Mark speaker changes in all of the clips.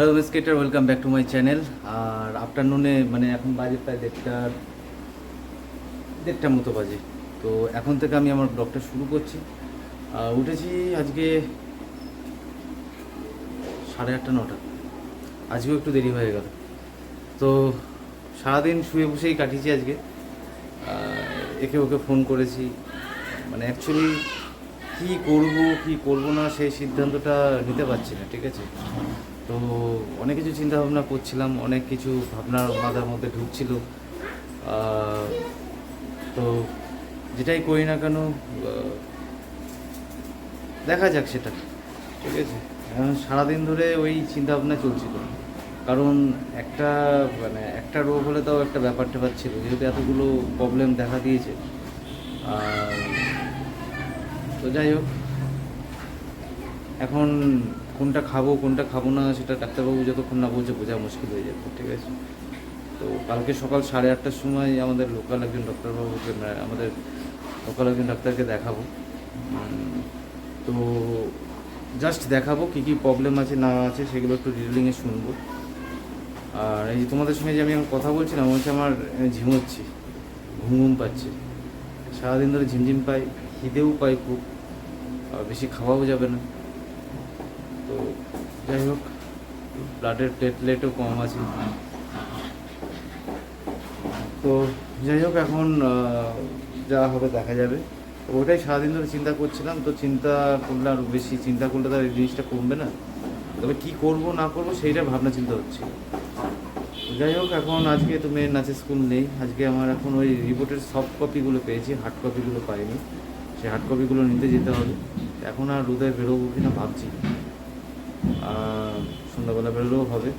Speaker 1: Hello skater welcome back to my channel আর আফটারনুনে মানে এখন বাজে প্রায় দেড়টার দেড়টার মতো বাজে। তো এখন থেকে আমি আমার ব্লগটা শুরু করছি। উঠেছি আজকে সাড়ে আটটা, নটা। আজকেও একটু দেরি হয়ে গেল। তো সারাদিন শুয়ে বসেই কাটিয়েছি আজকে। একে ওকে ফোন করেছি। মানে অ্যাকচুয়ালি কি করব কি করব না, সেই সিদ্ধান্তটা নিতে পারছি না, ঠিক আছে? তো অনেক কিছু চিন্তা ভাবনা করছিলাম, অনেক কিছু ভাবনা মাথার মধ্যে ঢুকছিল। তো যেটাই করি না কেন দেখা যাক সেটা, ঠিক আছে? এখন সারাদিন ধরে ওই চিন্তা ভাবনা চলছিল। কারণ একটা মানে একটা রোগ হলে তাও একটা ব্যাপার ট্যাপার ছিল, যেহেতু এতগুলো প্রবলেম দেখা দিয়েছে। তো যাই হোক, এখন কোনটা খাব কোনটা খাব না, সেটা ডাক্তারবাবু যতক্ষণ না বলছে বোঝা মুশকিল হয়ে যাবে, ঠিক আছে? তো কালকে সকাল সাড়ে আটটার সময় আমাদের লোকাল একজন ডক্টরবাবুকে মানে আমাদের লোকাল একজন ডাক্তারকে দেখাবো। তো জাস্ট দেখাবো কী কী প্রবলেম আছে, না আছে, সেগুলো একটু ডিটেলিংয়ে শুনব। আর এই যে তোমাদের সঙ্গে যে আমি এখন কথা বলছিলাম হচ্ছে আমার ঝিমোচ্ছি ঘুম ঘুম পাচ্ছে। সারাদিন ধরে ঝিমঝিম পাই খিদেও পাই খুব বেশি খাওয়াও যাবে না। যাই হোক ব্লাডের প্লেটলেটও কম আছে। তো যাই হোক, এখন যা হবে দেখা যাবে। তো ওটাই সারাদিন ধরে চিন্তা করছিলাম, তো চিন্তা করলে আরও বেশি, চিন্তা করলে তো আর এই জিনিসটা কমবে না। তবে কি করব, না করব, সেইটা ভাবনা চিন্তা হচ্ছে। যাই হোক, এখন আজকে তো মেয়ের নাচের স্কুল নেই। আজকে আমার এখন ওই রিপোর্টের সফট কপিগুলো পেয়েছি হার্ড কপিগুলো পাইনি। সেই হার্ড কপিগুলো নিতে যেতে হবে। এখন আর রোদে বেরোবো কিনা ভাবছি। সন্ধ্যাবেলা বেরোলেও হবে।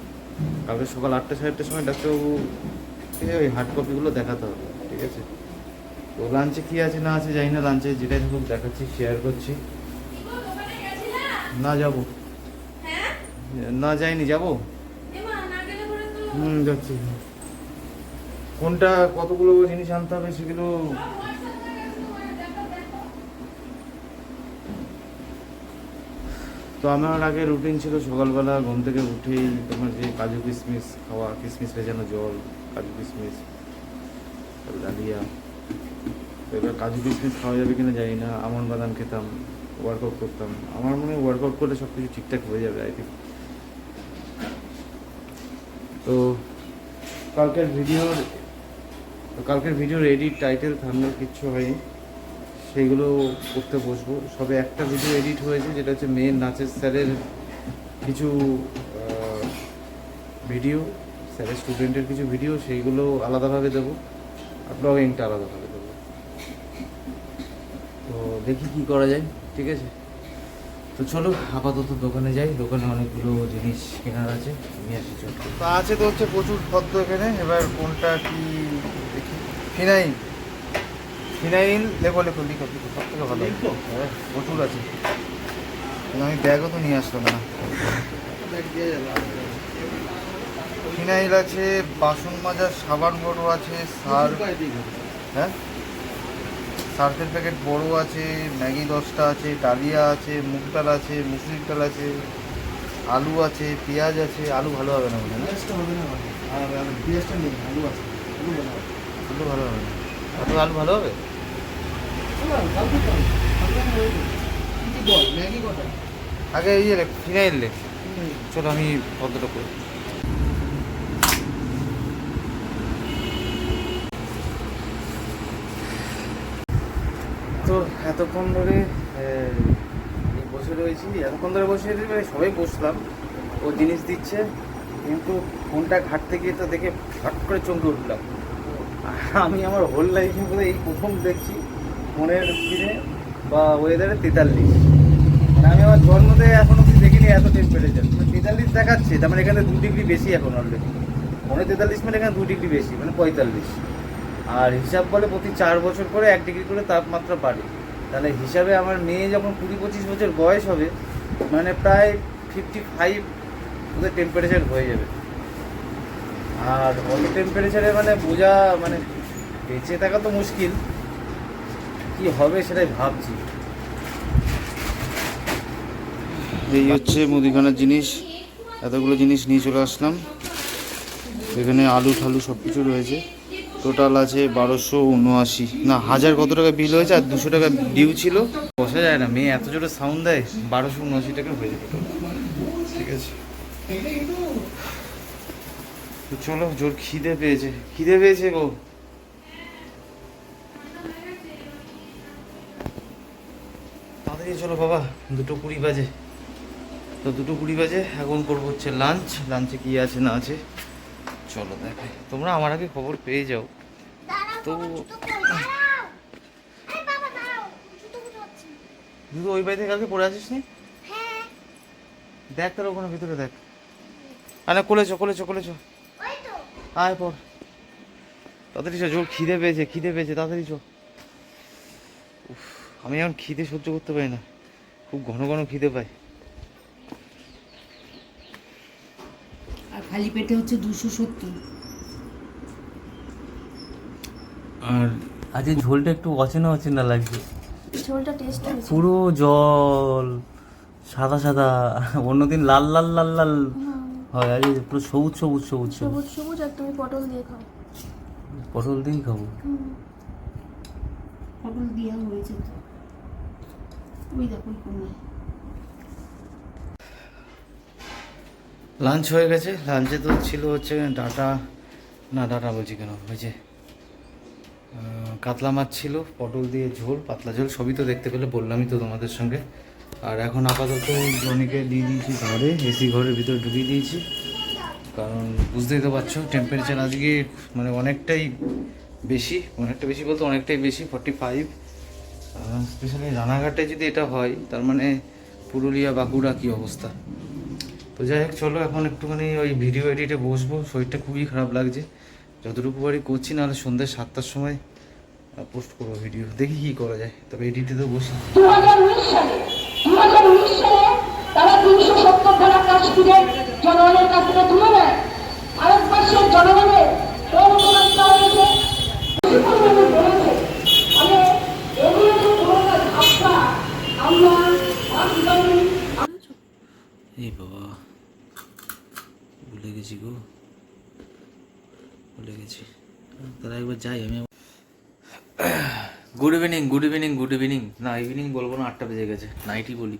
Speaker 1: কালকে সকাল আটটা সাড়ে সময় ডাক্তারবাবু ওই হার্ড কপিগুলো দেখাতে হবে, ঠিক আছে? তো লাঞ্চে কী আছে, না আছে জানি না লাঞ্চে যেটাই থাকুক দেখাচ্ছি শেয়ার করছি। না যাব। না যাইনি, যাব? হুম, যাচ্ছি। কোনটা, কতগুলো জিনিস আনতে হবে সেগুলো তো আমার আগে রুটিন ছিল সকালবেলা ঘুম থেকে উঠেই তোমার যে কাজু কিশমিশ খাওয়া কিশমিশ ভেজানো জল, কাজু কিশমিশ ডালিয়া। তো এবার কাজু কিশমিশ খাওয়া যাবে কিনা জানি না, আমন বাদাম খেতাম ওয়ার্কআউট করতাম। আমার মনে হয় ওয়ার্কআউট করলে সব কিছু ঠিকঠাক হয়ে যাবে আই থিঙ্ক তো কালকের ভিডিওর কালকের ভিডিওর এডিট টাইটেল থামনেল কিচ্ছু হয়নি। সেইগুলো করতে বসবো। সবে একটা ভিডিও এডিট হয়েছে, যেটা হচ্ছে মেয়ের নাচের স্যারের কিছু ভিডিও স্যারের স্টুডেন্টের কিছু ভিডিও সেইগুলো আলাদাভাবে দেবো। আর ব্লগিংটা আলাদাভাবে দেবো। তো দেখি কি করা যায়, ঠিক আছে? তো চলো, আপাতত দোকানে যাই। দোকানে অনেকগুলো জিনিস কেনার আছে, নিয়ে আসি, চল। তো আছে তো হচ্ছে প্রচুর পদ্ম এখানে। এবার কোনটা কি দেখি। ফিনাইল। ফিনাইল লেখো লেখো লিখো লিখো সব থেকে ভালো। হ্যাঁ প্রচুর আছে। আমি ব্যাগও তো নিয়ে আসলাম না। ফিনাইল আছে বাসন মাজার সাবান বড় আছে সার হ্যাঁ? সার্ফের প্যাকেট বড় আছে ম্যাগি দশটা আছে ডালিয়া আছে মুগ ডাল আছে মুসুরির ডাল আছে আলু আছে পেঁয়াজ আছে আলু ভালো হবে না হয় না? আলু ভালো হবে না। আলু আলু ভালো হবে? আগে ইয়ে ফিনাইল চলো আমি করি। তো এতক্ষণ ধরে বসে রয়েছি। এতক্ষণ ধরে বসে মানে সবাই বসলাম। ও জিনিস দিচ্ছে, কিন্তু ফোনটা ঘাটতে গিয়ে তো দেখে ফট করে চমকে উঠলাম। আমি আমার হোল লাইফে বোধহয় এই প্রথম দেখছি ফোনের দিনে বা ওয়েদারে তেতাল্লিশ। মানে আমি আমার জন্মতে এখন অব্দি দেখিনি এত টেম্পারেচার তেতাল্লিশ দেখাচ্ছে, তার মানে এখানে দু ডিগ্রি বেশি এখন অলরেডি ফোনে তেতাল্লিশ মানে এখানে দু ডিগ্রি বেশি মানে পঁয়তাল্লিশ। আর হিসাব বলে প্রতি চার বছর করে এক ডিগ্রি করে তাপমাত্রা বাড়ে। তাহলে হিসাবে আমার মেয়ে যখন কুড়ি পঁচিশ বছর বয়স হবে মানে প্রায় ফিফটি ফাইভ ওদের টেম্পারেচার হয়ে যাবে। আর অত টেম্পারেচারে মানে বোঝা মানে বেঁচে থাকা তো মুশকিল। কি হবে সেটাই ভাবছি। এই হচ্ছে মুদিখানার জিনিস। এতগুলো জিনিস নিয়ে চলে আসলাম। এখানে আলু ঠালু সব কিছু রয়েছে। টোটাল আছে বারোশো উনআশি। না হাজার কত টাকা বিল হয়েছে আর দুশো টাকা ডিউ ছিল। বসা যায় না মেয়ে এত জোরে সাউন্ড দেয় বারোশো উনআশি টাকা হয়ে যাবে। ঠিক আছে। তো চলো জোর খিদে পেয়েছে। খিদে পেয়েছে গো। তাড়াতাড়ি চলো বাবা দুটো কুড়ি বাজে। তো দুটো কুড়ি বাজে এখন করব হচ্ছে লাঞ্চ লাঞ্চে কি আছে না আছে চলো দেখাই তোমরা আমার আগে খবর পেয়ে যাও। তো দুটো ওই বাড়িতে কালকে পড়ে আসিস নি দেখ তার ওখানে ভিতরে দেখ। আরে কোলেছো কোলেছো কোলেছো আয় পর। তাড়াতাড়ি চো জোর খিদে পেয়েছে খিদে পেয়েছে তাড়াতাড়ি চো আমি এখন খিদে সহ্য করতে পারি না। খুব ঘন ঘন খিদে পাই
Speaker 2: আর খালি পেটে হচ্ছে দুশো সত্তর।
Speaker 1: আর আজকে ঝোলটা একটু অচেনা অচেনা লাগছে।
Speaker 3: ঝোলটা টেস্ট হয়েছে।
Speaker 1: পুরো জল সাদা সাদা অন্যদিন লাল লাল লাল লাল হয়। আজ পুরো সবুজ সবুজ সবুজ সবুজ।
Speaker 3: সবুজ সবুজ আর তুমি পটল দিয়ে খাও।
Speaker 1: পটল দিয়েই খাব।
Speaker 2: পটল দেওয়া হয়েছে। তো ওই
Speaker 1: লাঞ্চ হয়ে গেছে। লাঞ্চে তো ছিল হচ্ছে ডাটা। না, ডাটা বলছি কেন? হয়েছে কাতলা মাছ ছিল, পটল দিয়ে ঝোল, পাতলা ঝোল, সবই তো দেখতে পেলে, বললামই তো তোমাদের সঙ্গে। আর এখন আপাতত জনিকে দিয়ে দিয়েছি ঘরে, এসি ঘরের ভিতরে ঢুকিয়ে দিয়েছি। কারণ বুঝতেই তো পারছ টেম্পারেচার আজকে মানে অনেকটাই বেশি, অনেকটা বেশি বলতে অনেকটাই বেশি ফর্টি ফাইভ স্পেশালি রানাঘাটে যদি এটা হয়, তার মানে পুরুলিয়া, বাঁকুড়া কী অবস্থা? তো যাই হোক, চলো এখন একটুখানি ওই ভিডিও এডিটে বসবো, শরীরটা খুবই খারাপ লাগছে। যতটুকু বাড়ি করছি, নাহলে সন্ধ্যে সাতটার সময় পোস্ট করব ভিডিও দেখি কী করা যায়, তবে এডিটে তো বসি।
Speaker 4: জনগণের তুলে জনগণের প্রবণতা দেওয়া হয়েছে বিপুলভাবে বলেছে ফলে এগুলো যে পুরোনো ধাপ্পা আমরা আগামী
Speaker 1: এই বাবা, ভুলে গেছি গো, ভুলে গেছি। তারা একবার যাই আমি। Good evening good evening good evening না ইভিনিং বলব না, আটটা বেজে গেছে নাইটই বলি।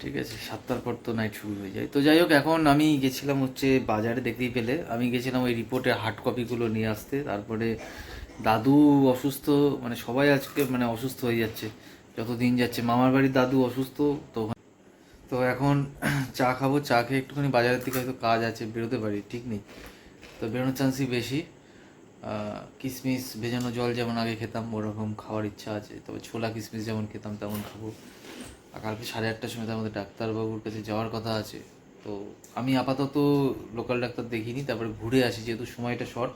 Speaker 1: ঠিক আছে, সাতটার পর তো নাইট শুরু হয়ে যায়। তো যাই হোক, এখন আমি গেছিলাম হচ্ছে বাজারে, দেখতেই পেলে। আমি গেছিলাম ওই রিপোর্টের হার্ড কপিগুলো নিয়ে আসতে। তারপরে দাদু অসুস্থ মানে সবাই আজকে মানে অসুস্থ হয়ে যাচ্ছে। যত দিন যাচ্ছে, মামার বাড়ির দাদু অসুস্থ তো তো এখন চা খাব চা খেয়ে একটুখানি বাজারের দিকে হয়তো কাজ আছে বেরোতে পারি ঠিক নেই। তো বেরোনোর চান্সই বেশি। কিশমিশ ভেজানো জল যেমন আগে খেতাম ওরকম খাওয়ার ইচ্ছা আছে। তবে ছোলা কিশমিশ যেমন খেতাম তেমন খাব। আর কালকে সাড়ে আটটার সময় তো আমাদের ডাক্তারবাবুর কাছে যাওয়ার কথা আছে। তো আমি আপাতত লোকাল ডাক্তার দেখিনি তারপরে ঘুরে আসি যেহেতু সময়টা শর্ট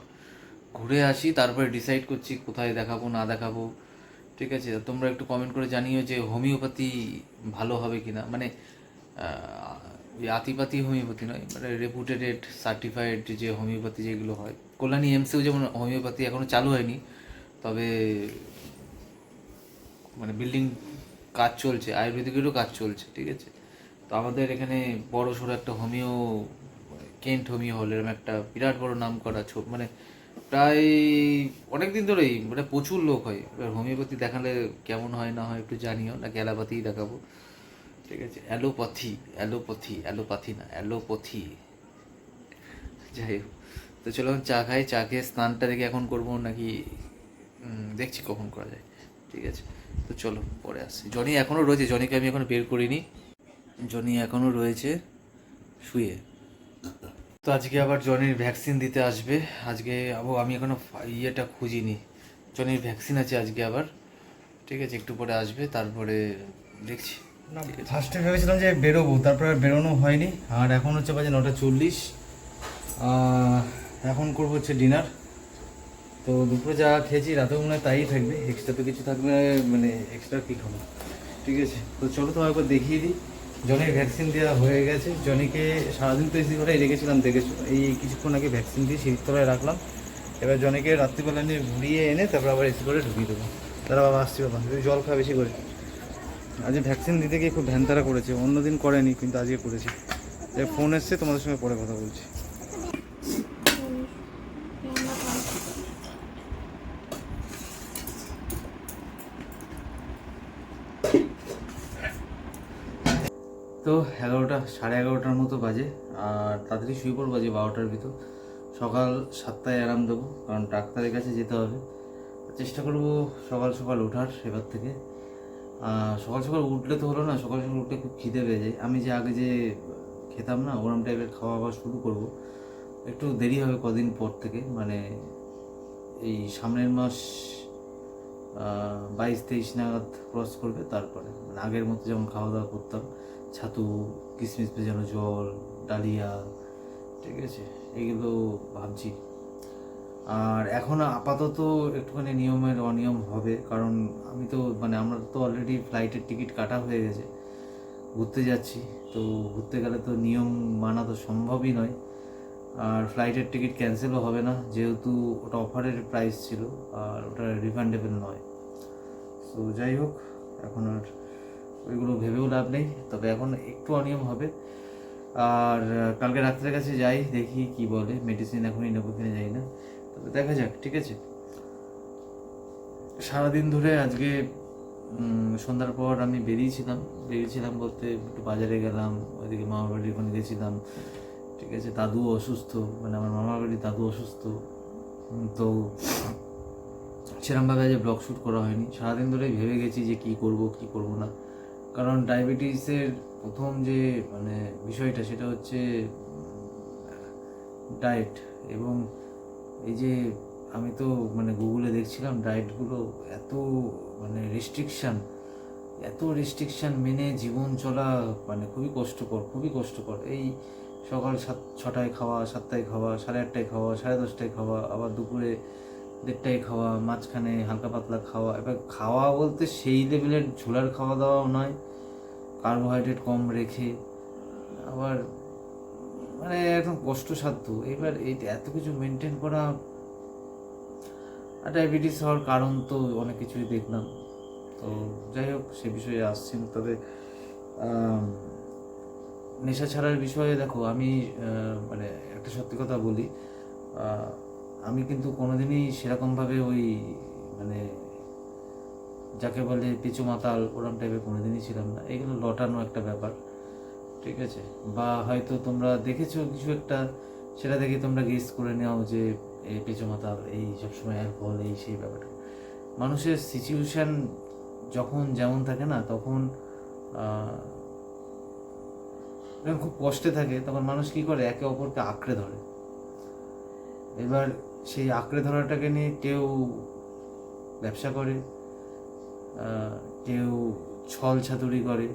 Speaker 1: ঘুরে আসি তারপরে ডিসাইড করছি কোথায় দেখাবো না দেখাবো। ঠিক আছে তোমরা একটু কমেন্ট করে জানিও যে হোমিওপ্যাথি ভালো হবে কিনা। মানে আহ, ওই আতিপাতি হোমিওপ্যাথি নয় মানে রেপুটেড সার্টিফাইড যে হোমিওপ্যাথি যেগুলো হয়। কল্যাণী এমসেও যেমন হোমিওপ্যাথি এখনও চালু হয়নি, তবে মানে বিল্ডিং কাজ চলছে, আয়ুর্বেদিকেরও কাজ চলছে, ঠিক আছে? তো আমাদের এখানে বড় সড়ো একটা হোমিও, কেন্ট হোমিও হল এরকম একটা বিরাট বড় নাম করা মানে প্রায় অনেক দিন ধরেই মানে প্রচুর লোক হয়। এবার হোমিওপ্যাথি দেখালে কেমন হয় না হয় একটু জানিও, নাকি অ্যালোপ্যাথিই দেখাবো। ঠিক আছে? অ্যালোপ্যাথি অ্যালোপ্যাথি অ্যালোপ্যাথি না, অ্যালোপ্যাথি। যাই হোক, তো চলো এখন চা খাই, চা খেয়ে স্নানটা দেখে এখন করব নাকি দেখছি কখন করা যায়, ঠিক আছে? তো চলো, পরে আসছি। জনি এখনও রয়েছে, জনিকে আমি এখনও বের করিনি। জনি এখনও রয়েছে, শুয়ে। তো আজকে আবার জনির ভ্যাকসিন দিতে আসবে। আজকে আবো আমি এখনও ইয়েটা খুঁজিনি। জনির ভ্যাকসিন আছে আজকে আবার, ঠিক আছে? একটু পরে আসবে, তারপরে দেখছি। ফার্স্টে ভেবেছিলাম যে বেরোবো, তারপরে বেরোনো হয়নি। আর এখন হচ্ছে বাজে নটা চল্লিশ। এখন করব হচ্ছে ডিনার তো দুপুরে যা খেয়েছি, রাতেও মনে হয় তাই থাকবে। এক্সট্রা তো কিছু থাকবে মানে এক্সট্রা কী খাব? ঠিক আছে? তো চলো তোমার একবার দেখিয়ে দিই। জনির ভ্যাকসিন দেওয়া হয়ে গেছে। জনিকে সারাদিন তো এসি ঘরে রেখেছিলাম, দেখেছ? এই কিছুক্ষণ আগে ভ্যাকসিন দিয়ে শীত তলায় রাখলাম। এবার জনিকে রাত্রিবেলা নিয়ে ঘুরিয়ে এনে তারপর আবার এসি করে ঢুকিয়ে দেবো। তারা বাবা, আসছি, বাবা। জল খা বেশি করে। আজকে ভ্যাকসিন দিতে গিয়ে খুব ভ্যানতারা করেছে, অন্যদিন করেনি, কিন্তু আজকে করেছে। ফোন এসছে, তোমাদের সঙ্গে পরে কথা বলছি। তো এগারোটা, সাড়ে এগারোটার মতো বাজে, আর তাড়াতাড়ি শুয়ে পড়ব বাজে বারোটার ভিতর। সকাল সাতটায় আরাম দেবো, কারণ ডাক্তারের কাছে যেতে হবে। চেষ্টা করব সকাল সকাল ওঠার, এবার থেকে। সকাল সকাল উঠলে তো হলো না, সকাল সকাল উঠলে খুব খিদে পেয়ে যায়। আমি যে আগে যে খেতাম না, ওরম টাইপের খাওয়া আবার শুরু করব, একটু দেরি হবে কদিন পর থেকে। মানে এই সামনের মাস বাইশ তেইশ নাগাদ ক্রস করবে তারপরে। মানে আগের মতো যেমন খাওয়া দাওয়া করতাম, ছাতু কিশমিশ ভেজানো জল, ডালিয়া, ঠিক আছে, এগুলো ভাবছি। আর এখন আপাতত একটুখানি নিয়মের অনিয়ম হবে, কারণ আমি তো মানে আমরা তো অলরেডি ফ্লাইটের টিকিট কাটা হয়ে গেছে, ঘুরতে যাচ্ছি, তো ঘুরতে গেলে তো নিয়ম মানা তো সম্ভবই নয়। আর ফ্লাইটের টিকিট ক্যান্সেলও হবে না, যেহেতু ওটা অফারের প্রাইস ছিল, আর ওটা রিফান্ডেবল নয়। তো যাই হোক, এখন আর ওইগুলো ভেবেও লাভ নেই, তবে এখন একটু অনিয়ম হবে। আর কালকে ডাক্তারের কাছে যাই, দেখি কি বলে মেডিসিন এখনই নেব কিনে যাই না। দেখা যাক, ঠিক আছে? সারাদিন ধরে আজকে সন্ধ্যার পর আমি বেরিয়েছিলাম। বেরিয়েছিলাম বলতে একটু বাজারে গেলাম, ওইদিকে মামার বাড়ির ওখানে গেছিলাম। ঠিক আছে দাদু অসুস্থ মানে আমার মামার বাড়ির দাদু অসুস্থ। তো সেরমভাবে আজ ব্লগ শ্যুট করা হয়নি। সারাদিন ধরেই ভেবে গেছি যে কি করব কি করব না। কারণ ডায়াবেটিসের প্রথম যে মানে বিষয়টা সেটা হচ্ছে ডায়েট এবং এই যে আমি তো মানে গুগলে দেখছিলাম ডায়েটগুলো এত মানে রেস্ট্রিকশান এত রেস্ট্রিকশান মেনে জীবন চলা মানে খুবই কষ্টকর খুবই কষ্টকর। এই সকাল সাত, ছটায় খাওয়া, সাতটায় খাওয়া, সাড়ে আটটায় খাওয়া, সাড়ে দশটায় খাওয়া, আবার দুপুরে দেড়টায় খাওয়া, মাঝখানে হালকা পাতলা খাওয়া, এবার খাওয়া বলতে সেই লেভেলের ঝোলার খাওয়া দাওয়াও নয় কার্বোহাইড্রেট কম রেখে, আবার মানে একদম কষ্টসাধ্য। এবার এই এত কিছু মেনটেন করা আর ডায়াবেটিস হওয়ার কারণ তো অনেক কিছুই দেখলাম। তো যাই হোক, সে বিষয়ে আসছি তবে নেশা ছাড়ার বিষয়ে দেখো, আমি মানে একটা সত্যি কথা বলি আমি কিন্তু কোনোদিনই সেরকমভাবে ওই মানে যাকে বলে পিছু মাতাল ওরম টাইপের কোনোদিনই ছিলাম না। এগুলো লটানো একটা ব্যাপার। ঠিক আছে? বা হয়তো তোমরা দেখেছ কিছু একটা, সেটা দেখে তোমরা গেস করে নাও যে এই পেঁচো মাতাল এই সবসময় অ্যালকোহল এই সেই ব্যাপারটা। মানুষের সিচুয়েশান যখন যেমন থাকে না, তখন যখন খুব কষ্টে থাকে, তখন মানুষ কি করে? একে অপরকে আঁকড়ে ধরে। এবার সেই আঁকড়ে ধরাটাকে নিয়ে কেউ ব্যবসা করে কেউ ছল ছাতুরি করে,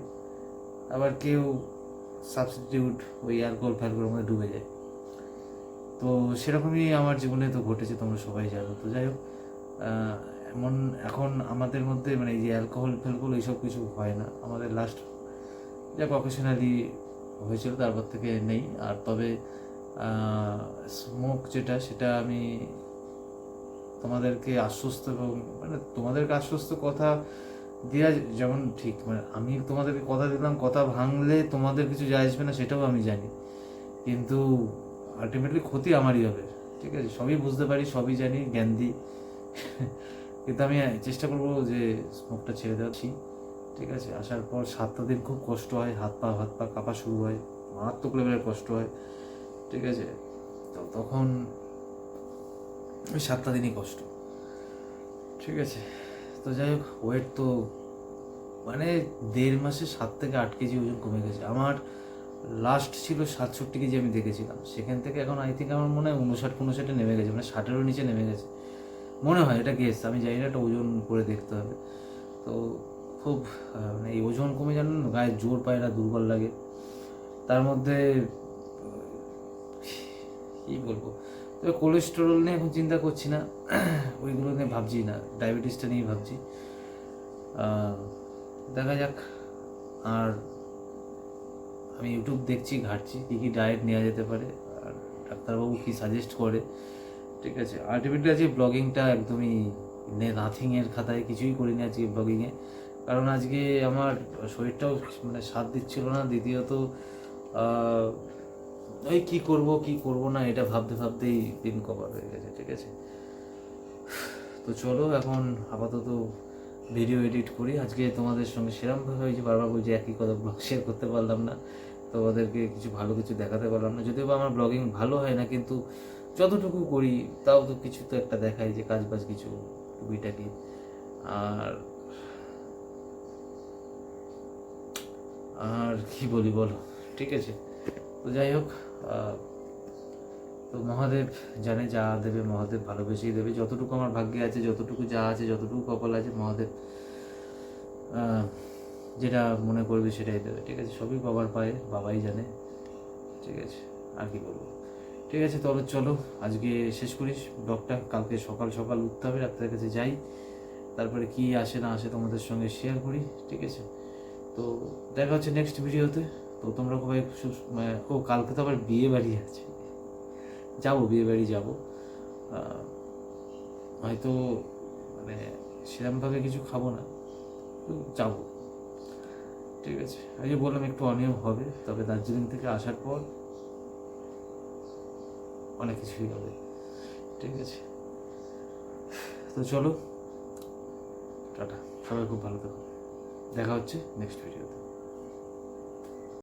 Speaker 1: আবার কেউ সাবস্টিটিউট ওই অ্যালকোহল ফ্যালকোহলের মধ্যে ডুবে যায়। তো সেরকমই আমার জীবনে তো ঘটেছে, তোমরা সবাই জানো। তো যাই হোক এমন এখন আমাদের মধ্যে মানে এই যে অ্যালকোহল ফ্যালকোহল এইসব কিছু হয় না। আমাদের লাস্ট যা প্রফেশনালি হয়েছিল, তারপর থেকে নেই। আর তবে স্মোক যেটা, সেটা আমি তোমাদেরকে আশ্বস্ত এবং মানে তোমাদেরকে আশ্বস্ত কথা দেওয়া যেমন ঠিক মানে আমি তোমাদেরকে কথা দিলাম, কথা ভাঙলে তোমাদের কিছু যায় আসবে না, সেটাও আমি জানি। কিন্তু আলটিমেটলি ক্ষতি আমারই হবে, ঠিক আছে? সবই বুঝতে পারি, সবই জানি, জ্ঞান দিই। কিন্তু আমি চেষ্টা করব যে স্মোকটা ছেড়ে দেওয়াচ্ছি ঠিক আছে? আসার পর সাতটা দিন খুব কষ্ট হয়, হাত পা হাত পা কাঁপা শুরু হয়, মারাত্মক লেভেলের কষ্ট হয়, ঠিক আছে? তো তখন সাতটা দিনই কষ্ট, ঠিক আছে? তো যাই হোক ওয়েট তো মানে দেড় মাসে সাত থেকে আট কেজি ওজন কমে গেছে। আমার লাস্ট ছিল সাতষট্টি কেজি আমি দেখেছিলাম। সেখান থেকে এখন আই থিঙ্ক আমার মনে হয় উনষাট উনষাটে নেমে গেছে মানে ষাটেরও নিচে নেমে গেছে। মনে হয়, এটা গেস আমি জানি না, এটা ওজন করে দেখতে হবে। তো খুব মানে এই ওজন কমে জানেন গায়ে জোর পায় না দুর্বল লাগে। তার মধ্যে, কি বলব? তবে কোলেস্টেরল নিয়ে এখন চিন্তা করছি না। ওইগুলো নিয়ে ভাবছি না। ডায়াবেটিসটা নিয়ে ভাবছি। দেখা যাক। আর আমি ইউটিউব দেখছি, ঘাটছি, কী কী ডায়েট নেওয়া যেতে পারে। আর ডাক্তারবাবু কী সাজেস্ট করে? ঠিক আছে। আলটিমেটলি আজকে ব্লগিংটা একদমই নাথিংয়ের খাতায় কিছুই করিনি আজকে ব্লগিংয়ে কারণ আজকে আমার শরীরটাও মানে সাথ দিচ্ছিল না। দ্বিতীয়ত ওই কি করব কি করব না, এটা ভাবতে ভাবতেই দিন কভার হয়ে গেছে, ঠিক আছে? তো চলো এখন আপাতত ভিডিও এডিট করি। আজকে তোমাদের সঙ্গে সেরমভাবে ওই যে বারবার বলছি একই কথা ব্লগ শেয়ার করতে পারলাম না। তোমাদেরকে কিছু ভালো কিছু দেখাতে পারলাম না। যদিও বা আমার ব্লগিং ভালো হয় না, কিন্তু যতটুকু করি, তাও তো কিছু তো একটা দেখাই যে কাজ বাজ কিছু টুকিটাকি। আর আর কি বলি বলো, ঠিক আছে? তো যাই হোক তো মহাদেব জানে যা দেবে, মহাদেব ভালোবেসেই দেবে। যতটুকু আমার ভাগ্যে আছে, যতটুকু যা আছে, যতটুকু কপাল আছে, মহাদেব যেটা মনে করবে সেটাই দেবে। ঠিক আছে? সবই বাবার পায়ে, বাবাই জানে। ঠিক আছে? আর কি বলব? ঠিক আছে তবে চলো, আজকে শেষ করিস ব্লগটা কালকে সকাল সকাল উঠতে হবে, ডাক্তারের কাছে যাই। তারপরে কি আসে না আসে তোমাদের সঙ্গে শেয়ার করি। ঠিক আছে? তো দেখা হচ্ছে নেক্সট ভিডিওতে তো তোমরা সু- মানে, কালকে তো আবার বিয়ে বাড়ি আছে। যাব বিয়ে বাড়ি যাব। হয়তো মানে সেরকমভাবে কিছু খাব না যাব। ঠিক আছে। আমি বললাম একটু অনিয়ম হবে তবে দার্জিলিং থেকে আসার পর অনেক কিছুই হবে। ঠিক আছে। তো চলো টাটা। সবাই খুব ভালো থাকো। দেখা হচ্ছে নেক্সট ভিডিওতে।